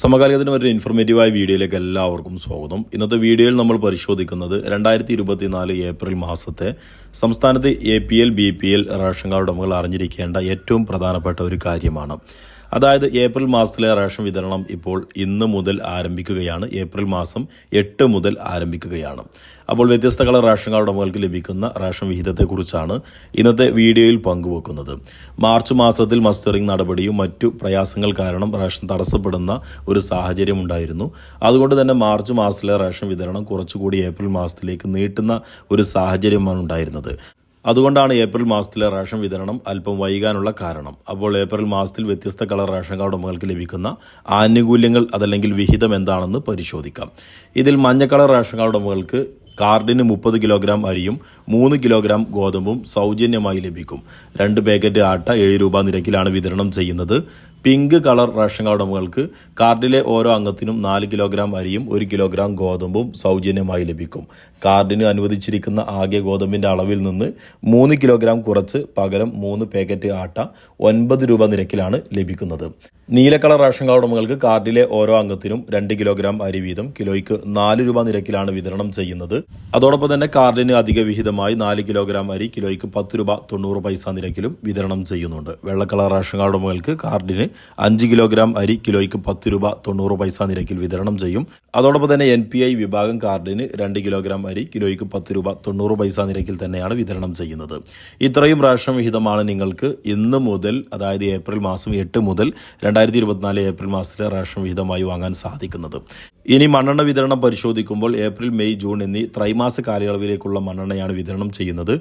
സമകാലികത്തിന് ഒരു ഇൻഫർമേറ്റീവായ വീഡിയോയിലേക്ക് എല്ലാവർക്കും സ്വാഗതം. ഇന്നത്തെ വീഡിയോയിൽ നമ്മൾ പരിശോധിക്കുന്നത് രണ്ടായിരത്തി ഇരുപത്തിനാല് ഏപ്രിൽ മാസത്തെ സംസ്ഥാനത്തെ A P L B P L ration card ഉടമകൾ അറിഞ്ഞിരിക്കേണ്ട ഏറ്റവും പ്രധാനപ്പെട്ട ഒരു കാര്യമാണ്. അതായത് ഏപ്രിൽ മാസത്തിലെ റേഷൻ വിതരണം ഇപ്പോൾ ഇന്ന് മുതൽ ആരംഭിക്കുകയാണ്. ഏപ്രിൽ മാസം എട്ട് മുതൽ ആരംഭിക്കുകയാണ്. അപ്പോൾ വ്യത്യസ്ത കളർ റേഷൻ കാർഡ് ഉടമകൾക്ക് ലഭിക്കുന്ന റേഷൻ വിഹിതത്തെക്കുറിച്ചാണ് ഇന്നത്തെ വീഡിയോയിൽ പങ്കുവെക്കുന്നത്. മാർച്ച് മാസത്തിൽ മസ്റ്ററിംഗ് നടപടിയും മറ്റു പ്രയാസങ്ങൾ കാരണം റേഷൻ തടസ്സപ്പെടുന്ന ഒരു സാഹചര്യം ഉണ്ടായിരുന്നു. അതുകൊണ്ട് തന്നെ മാർച്ച് മാസത്തിലെ റേഷൻ വിതരണം കുറച്ചുകൂടി ഏപ്രിൽ മാസത്തിലേക്ക് നീട്ടുന്ന ഒരു സാഹചര്യമാണ് ഉണ്ടായിരുന്നത്. അതുകൊണ്ടാണ് ഏപ്രിൽ മാസത്തിലെ റേഷൻ വിതരണം അല്പം വൈകാനുള്ള കാരണം. അപ്പോൾ ഏപ്രിൽ മാസത്തിൽ വ്യത്യസ്ത കളർ റേഷൻ കാർഡ് ഉടമകൾക്ക് ലഭിക്കുന്ന ആനുകൂല്യങ്ങൾ അതല്ലെങ്കിൽ വിഹിതം എന്താണെന്ന് പരിശോധിക്കാം. ഇതിൽ മഞ്ഞ കളർ റേഷൻ കാർഡ് ഉടമകൾക്ക് കാർഡിന് മുപ്പത് കിലോഗ്രാം അരിയും മൂന്ന് കിലോഗ്രാം ഗോതമ്പും സൗജന്യമായി ലഭിക്കും. രണ്ട് പാക്കറ്റ് ആട്ട ഏഴ് രൂപ നിരക്കിലാണ് വിതരണം ചെയ്യുന്നത്. പിങ്ക് കളർ റേഷൻ കാർഡ് ഉടമകൾക്ക് കാർഡിലെ ഓരോ അംഗത്തിനും നാല് കിലോഗ്രാം അരിയും ഒരു കിലോഗ്രാം ഗോതമ്പും സൗജന്യമായി ലഭിക്കും. കാർഡിന് അനുവദിച്ചിരിക്കുന്ന ആകെ ഗോതമ്പിന്റെ അളവിൽ നിന്ന് മൂന്ന് കിലോഗ്രാം കുറച്ച് പകരം മൂന്ന് പാക്കറ്റ് ആട്ട ഒൻപത് രൂപ നിരക്കിലാണ് ലഭിക്കുന്നത്. നീല കളർ റേഷൻ കാർഡ് ഉടമകൾക്ക് കാർഡിലെ ഓരോ അംഗത്തിനും രണ്ട് കിലോഗ്രാം അരി വീതം കിലോയ്ക്ക് നാല് രൂപ നിരക്കിലാണ് വിതരണം ചെയ്യുന്നത്. അതോടൊപ്പം തന്നെ കാർഡിന് അധിക വിഹിതമായി നാല് കിലോഗ്രാം അരി കിലോയ്ക്ക് പത്ത് രൂപ തൊണ്ണൂറ് പൈസ നിരക്കിലും വിതരണം ചെയ്യുന്നുണ്ട്. വെള്ള കളർ റേഷൻ കാർഡ് ഉടമകൾക്ക് കാർഡിന് അഞ്ച് കിലോഗ്രാം അരി കിലോയ്ക്ക് പത്ത് രൂപ തൊണ്ണൂറ് പൈസ നിരക്കിൽ വിതരണം ചെയ്യും. അതോടൊപ്പം തന്നെ എൻ പി ഐ വിഭാഗം കാർഡിന് രണ്ട് കിലോഗ്രാം അരി കിലോയ്ക്ക് പത്ത് രൂപ തൊണ്ണൂറ് പൈസ നിരക്കിൽ തന്നെയാണ് വിതരണം ചെയ്യുന്നത്. ഇത്രയും റേഷൻ വിഹിതമാണ് നിങ്ങൾക്ക് ഇന്ന് മുതൽ അതായത് ഏപ്രിൽ മാസം എട്ട് മുതൽ രണ്ടായിരത്തി ഇരുപത്തിനാല് ഏപ്രിൽ മാസത്തിലെ റേഷൻ വിഹിതമായി വാങ്ങാൻ സാധിക്കുന്നത്. ഇനി മണ്ണെണ്ണ വിതരണം പരിശോധിക്കുമ്പോൾ ഏപ്രിൽ മെയ് ജൂൺ എന്നീ ത്രൈമാസ കാലയളവിലേക്കുള്ള മണ്ണെണ്ണയാണ് വിതരണം ചെയ്യുന്നത്.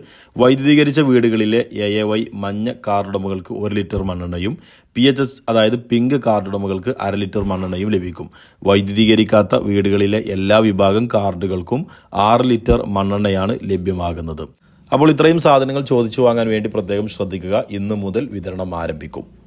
വൈദ്യുതീകരിച്ച വീടുകളിലെ എ എ വൈ മഞ്ഞ കാർഡുടമകൾക്ക് ഒരു ലിറ്റർ മണ്ണെണ്ണയും പി എച്ച് എസ് അതായത് പിങ്ക് കാർഡുടമകൾക്ക് അര ലിറ്റർ മണ്ണെണ്ണയും ലഭിക്കും. വൈദ്യുതീകരിക്കാത്ത വീടുകളിലെ എല്ലാ വിഭാഗം കാർഡുകൾക്കും ആറ് ലിറ്റർ മണ്ണെണ്ണയാണ് ലഭ്യമാകുന്നത്. അപ്പോൾ ഇത്രയും സാധനങ്ങൾ ചോദിച്ചു വാങ്ങാൻ വേണ്ടി പ്രത്യേകം ശ്രദ്ധിക്കുക. ഇന്ന് മുതൽ വിതരണം ആരംഭിക്കും.